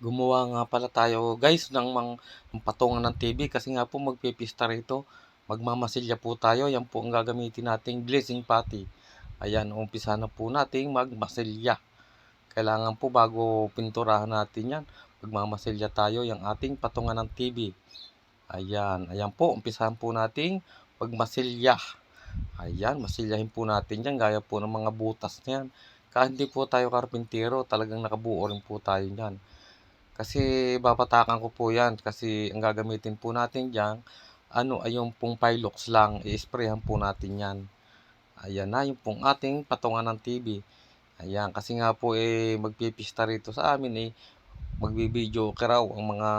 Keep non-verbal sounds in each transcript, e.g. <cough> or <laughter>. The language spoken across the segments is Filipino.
Gumawa nga pala tayo guys ng mga ng patungan ng TV kasi nga po magpipista rito. Magmamasilya po tayo. Yan po ang gagamitin nating blessing patty. Ayan, umpisa na po nating magmasilya. Kailangan po bago pinturahan natin yan, magmamasilya tayo yung ating patungan ng TV. Ayan, ayan po, umpisahan po nating magmasilya. Ayan, masilyahin po natin yan gaya po ng mga butas na yan. Kahit po tayo karpintero, talagang nakabuo rin po tayo yan. Kasi babatakan ko po yan kasi ang gagamitin po natin dyan, ano ay yung pong Pilox lang, i-sprayhan po natin yan. Ayan na yung pong ating patungan ng TV. Ayan, kasi nga po eh magpipista rito sa amin eh magbibideo ka raw ang mga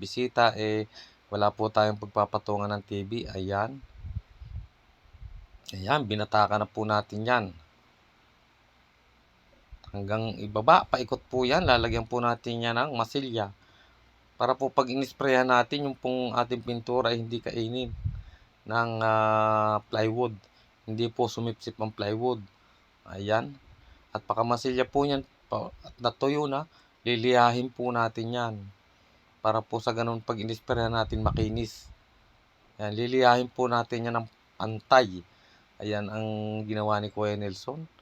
bisita eh wala po tayong pagpapatungan ng TV. Ayan. Ayan, binatakan na po natin yan. Hanggang ibaba, paikot po yan. Lalagyan po natin yan ng masilya. Para po pag inisprayan natin, yung pong ating pintura ay hindi kainin ng ah, plywood. Hindi po sumipsip ang plywood. Ayan. At pakamasilya po yan, at natuyo na, liliyahin po natin yan. Para po sa ganun pag inisprayan natin makinis. Ayan, liliyahin po natin yan ng pantay. Ayan ang ginawa ni Kuya Nelson.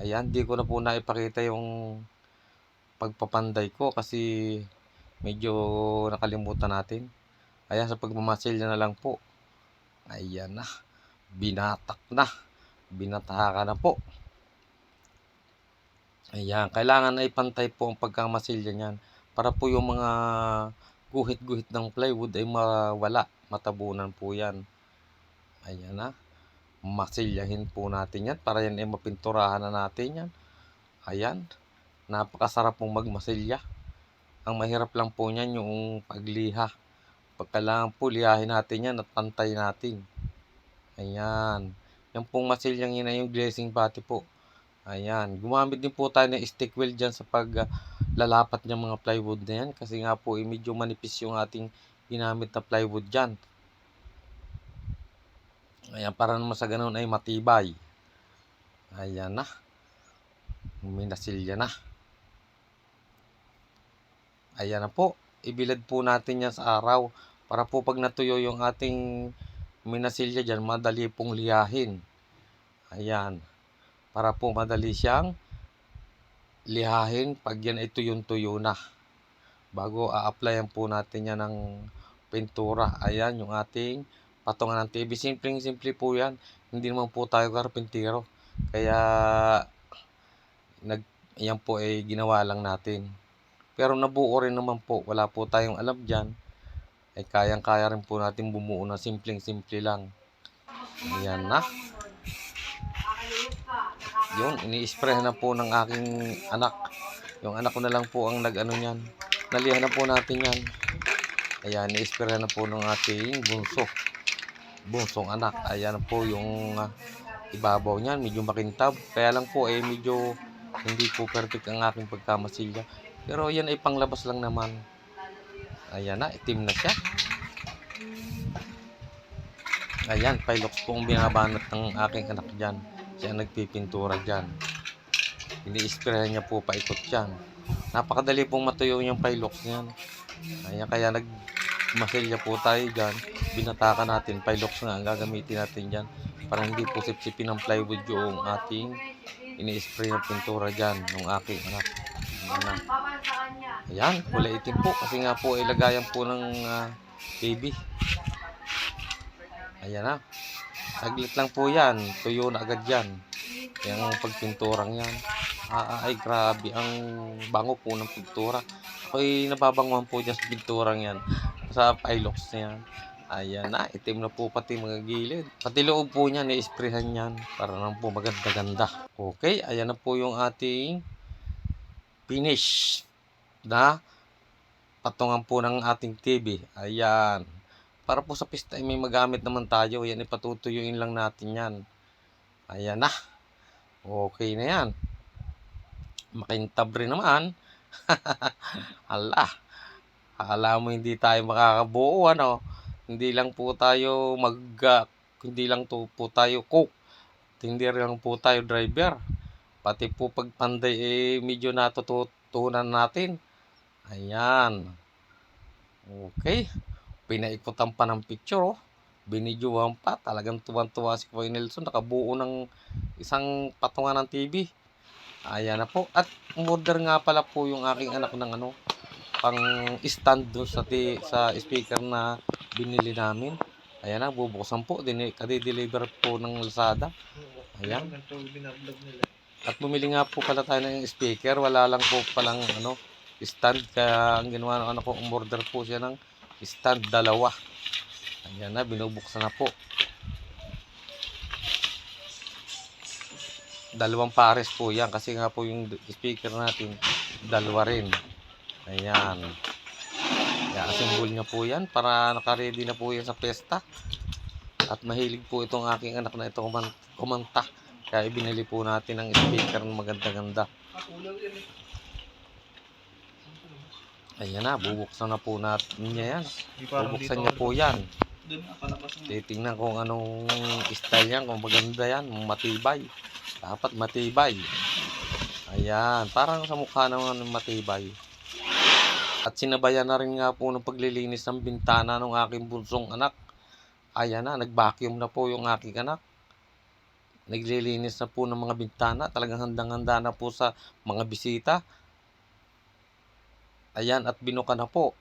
Ayan, di ko na po naipakita yung pagpapanday ko kasi medyo nakalimutan natin. Ayan, sa pagmamasilya na lang po. Ayan na. Binatak na. Binataka na po. Ayan, kailangan ay pantay po ang pagkamasilya niyan para po yung mga guhit-guhit ng plywood ay mawala, matabunan po yan. Ayan na. Masilyahin po natin yan para yan ay mapinturahan na natin yan. Ayan. Napakasarap pong magmasilya. Ang mahirap lang po niyan yung pagliha. Pagkailangan po lihahin natin yan at pantay natin. Ayan. Yan pong masilyang yun ay yung glazing pati po. Ayan. Gumamit din po tayo ng stick wheel dyan sa paglalapat ng mga plywood na yan. Kasi nga po, eh, medyo manipis yung ating ginamit na plywood dyan. Ayan, para naman sa ganun ay matibay. Ayan na. Minasilya na. Ayan na po. Ibilad po natin yan sa araw. Para po pag natuyo yung ating minasilya dyan, madali pong liyahin. Ayan. Para po madali siyang lihahin pag yan ay tuyong-tuyo na. Bago a-applyan po natin yan ng pintura. Ayan yung ating patungan ng TV. Simpleng-simple po yan. Hindi naman po tayo karpintero. Kaya nag yan po ay ginawa lang natin. Pero nabuo rin naman po. Wala po tayong alam dyan. Ay kayang-kaya rin po natin bumuo na simpleng-simple lang. Ayan na. Yun, ini-spray na po ng aking anak. Yung anak ko na lang po ang nag-ano niyan. Nalihan na po natin yan. Ayan, i-spray na po ng ating bunso. Bunsong anak. Ayan po yung ah, ibabaw niyan. Medyo makintab. Kaya lang po eh medyo hindi po perfect ang aking pagkamasilya. Pero yan ay panglabas lang naman. Ayan na, itim na siya. Ayan, Pilox po ang binabanat ng aking anak dyan. Siya nagpipintura dyan. Ini-sprayan niya po paikot dyan. Napakadali pong matuyo yung Pilox niyan. Ayan, kaya nag masilya po tayo dyan. Binatakan natin, Pilox nga ang gagamitin natin dyan. Para hindi po sipsipin ng plywood yung ating ini-spray na pintura dyan ng aking anak. Na. Ayan, kulay itim po. Kasi nga po, ilagayan po ng ah, baby. Ayan na. Saglit lang po yan. Tuyo na agad yan. Yung pagpinturang yan. Ah, ah, ay, grabe. Ang bango po ng pintura. Ako'y nababanguhan po dyan sa pinturang yan. Sa Pilox na yan. Ayan na. Itim na po pati mga gilid. Pati loob po niyan, i-sprayhan yan. Para lang po maganda-ganda. Okay, ayan na po yung ating finish na patungan po ng ating TV. Ayan. Para po sa pista ay may magamit naman tayo. Yan ipatutuyuin lang natin yan. Ayan na. Okay na yan. Makintab rin naman. <laughs> Hala. Akala mo hindi tayo makakabuo ano. Hindi lang po tayo mag ah, hindi lang to po tayo cook. Hindi lang po tayo driver. Pati po pagpanday eh medyo natututunan natin. Ayan. Okay. Pinaikutan pa ng picture, oh. Binidyohan pa. Talagang tuwan-tuwa si Kuya Nelson. Nakabuo ng isang patungan ng TV. Ayan na po. At order nga pala po yung aking anak ng ano, pang stand doon sa, ti- sa speaker na binili namin. Ayan na, bubuksan po. Dini, kadi-deliver po ng Lazada. Ayan. At bumili nga po pala tayo ng speaker. Wala lang po palang ano, stand. Kaya ang ginawa ng anak ko, umorder po siya ng stand dalawa. Ayan na, binubuksan na po. Dalawang pares po yan. Kasi nga po yung speaker natin, dalawa rin. Ayan. Kaya asimbol niya po yan para nakaready na po yan sa pesta. At mahilig po itong aking anak na ito kuman- kumanta. Kaya ibinili po natin ng speaker na maganda-ganda. Ayan na, bubuksan na po natin niya yan. Bubuksan niya po yan. Ng Titingnan kung anong style yan, kung maganda yan, matibay. Dapat matibay. Ayan, parang sa mukha naman ng matibay. At sinabayan na rin nga po ng paglilinis ng bintana ng aking bunsong anak. Ayan na, nag-vacuum na po yung aking anak. Naglilinis na po ng mga bintana. Talagang handang-handa na po sa mga bisita. Ayan, at binuka na po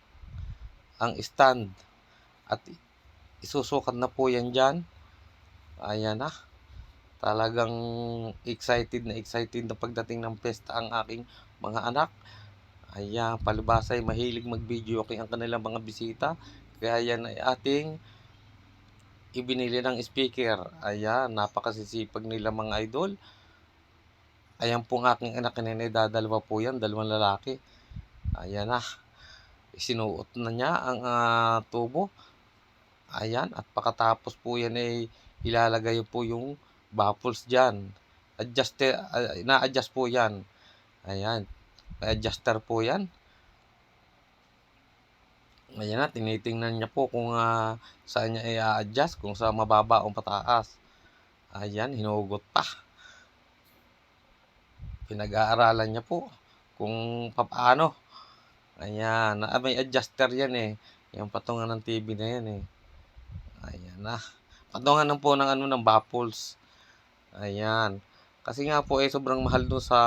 ang stand. At isusukat na po yan dyan. Ayan na. Talagang excited na excited na pagdating ng pesta ang aking mga anak. Ayan, palibasay mahilig mag-video okay ang kanilang mga bisita. Kaya yan ay ating ibinili ng speaker. Ayan, napakasisipag nila mga idol. Ayan po ang aking anak kanina, dadalawa po yan, dalawang lalaki. Ayan na. Isinuot na niya ang ah, tubo. Ayan, at pagkatapos po yan ay ilalagay po yung baffles dyan. Adjust, ah, na-adjust po yan. Ayan, adjuster po yan. Ayan na, tinitingnan niya po kung ah, saan niya i-adjust, kung sa mababa o pataas. Ayan, hinugot pa. Pinag-aaralan niya po kung paano. Ayan, ah, may adjuster yan eh. Yung patungan ng TV na yan eh. Ayan na. Patungan ng po ng ano ng baffles. Ayan. Kasi nga po eh sobrang mahal doon sa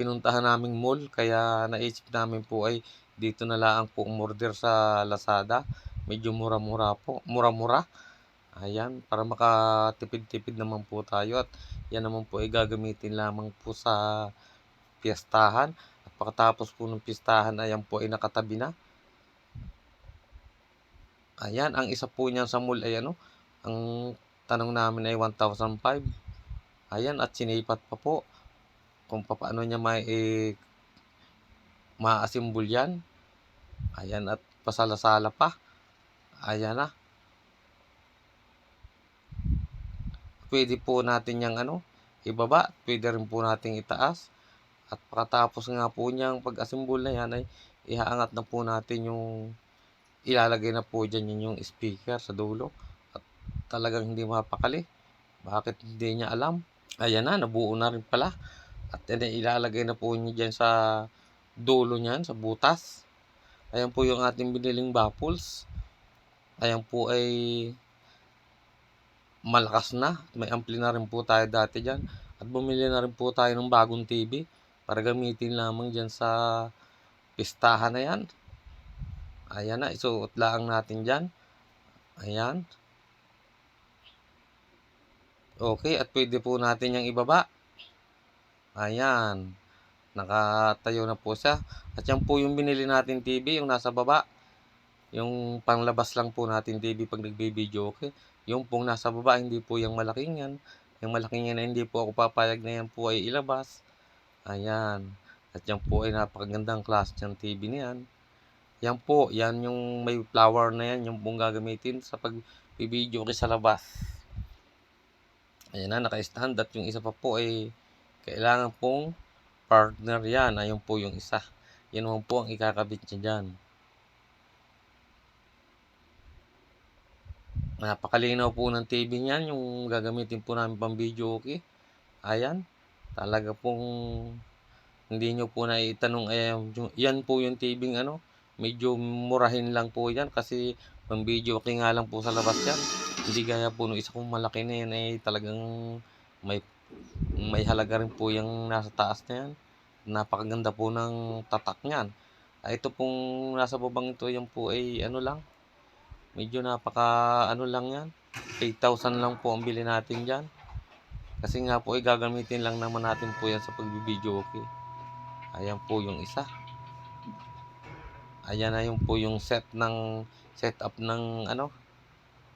pinuntahan naming mall. Kaya naisip namin po ay dito na lang po umorder sa Lazada. Medyo mura-mura po. Mura-mura. Ayan. Para makatipid-tipid naman po tayo. At yan naman po ay gagamitin lamang po sa piestahan. At pagkatapos po ng piestahan, ayan po ay nakatabi na. Ayan, ang isa po niyan sa mall ay ano, ang tanong namin ay 1,005. Ayan, at sinipat pa po kung paano niya may eh, maasimbol yan. Ayan, at pasala-sala pa. Ayan na. Pwede po natin yung ano, ibaba. Pwede rin po natin itaas. At pagkatapos nga po niyang pag-asimbol na yan ay ihaangat na po natin yung ilalagay na po dyan yun yung speaker sa dulo. At talagang hindi mapakali. Bakit hindi niya alam? Ayan na, nabuo na rin pala. At ay ilalagay na po niya dyan sa dulo niyan, sa butas. Ayan po yung ating biniling baffles. Ayan po ay malakas na. May ampli na rin po tayo dati dyan. At bumili na rin po tayo ng bagong TV para gamitin lamang dyan sa pistahan na yan. Ayan na, isuot lang natin dyan. Ayan. Okay, at pwede po natin yung ibaba. Ayan. Nakatayo na po siya. At yan po yung binili natin TV, yung nasa baba. Yung panglabas lang po natin TV pag nagbe-video, okay? Yung pong nasa baba, hindi po yung malaking yan. Yung malaking yan hindi po ako papayag na yan po ay ilabas. Ayan. At yan po ay napakagandang klase ng TV na yan. Po, yan yung may flower na yan, yung pong gagamitin sa pag-video sa labas. Ayan na, naka-stand at yung isa pa po ay kailangan pong partner yan. Ayun po yung isa. Yan naman po ang ikakabit niya dyan. Napakalinaw po ng TV niyan, yung gagamitin po namin pang video okay. Ayan, talaga pong hindi nyo po na itanong, eh, yan po yung TV ano, medyo murahin lang po yan kasi pang video okay nga lang po sa labas yan. Hindi gaya po nung isa kong malaki na yan eh talagang may may halaga rin po yung nasa taas na yan. Napakaganda po ng tatak niyan. Ah, ito pong nasa babang ito yan po ay ano lang. Medyo napaka ano lang yan. 8,000 lang po ang bili natin dyan. Kasi nga po ay gagamitin lang naman natin po yan sa pagbibideo okay. Ayan po yung isa. Ayan na yung po yung set ng setup ng ano.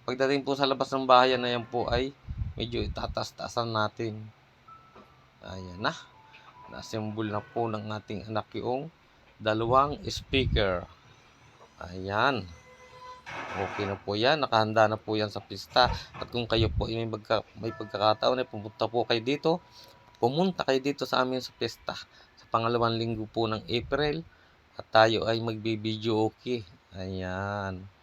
Pagdating po sa labas ng bahay na yan po ay medyo itatas-tasan natin. Ayan na. Nasembol na po ng ating anak yung dalawang speaker. Ayan. Okay na po yan. Nakahanda na po yan sa pista. At kung kayo po ay may, magka, may pagkakataon ay pumunta po kayo dito, pumunta kayo dito sa amin sa pista. Sa pangalawang linggo po ng April. At tayo ay magbibideo okay. Ayan.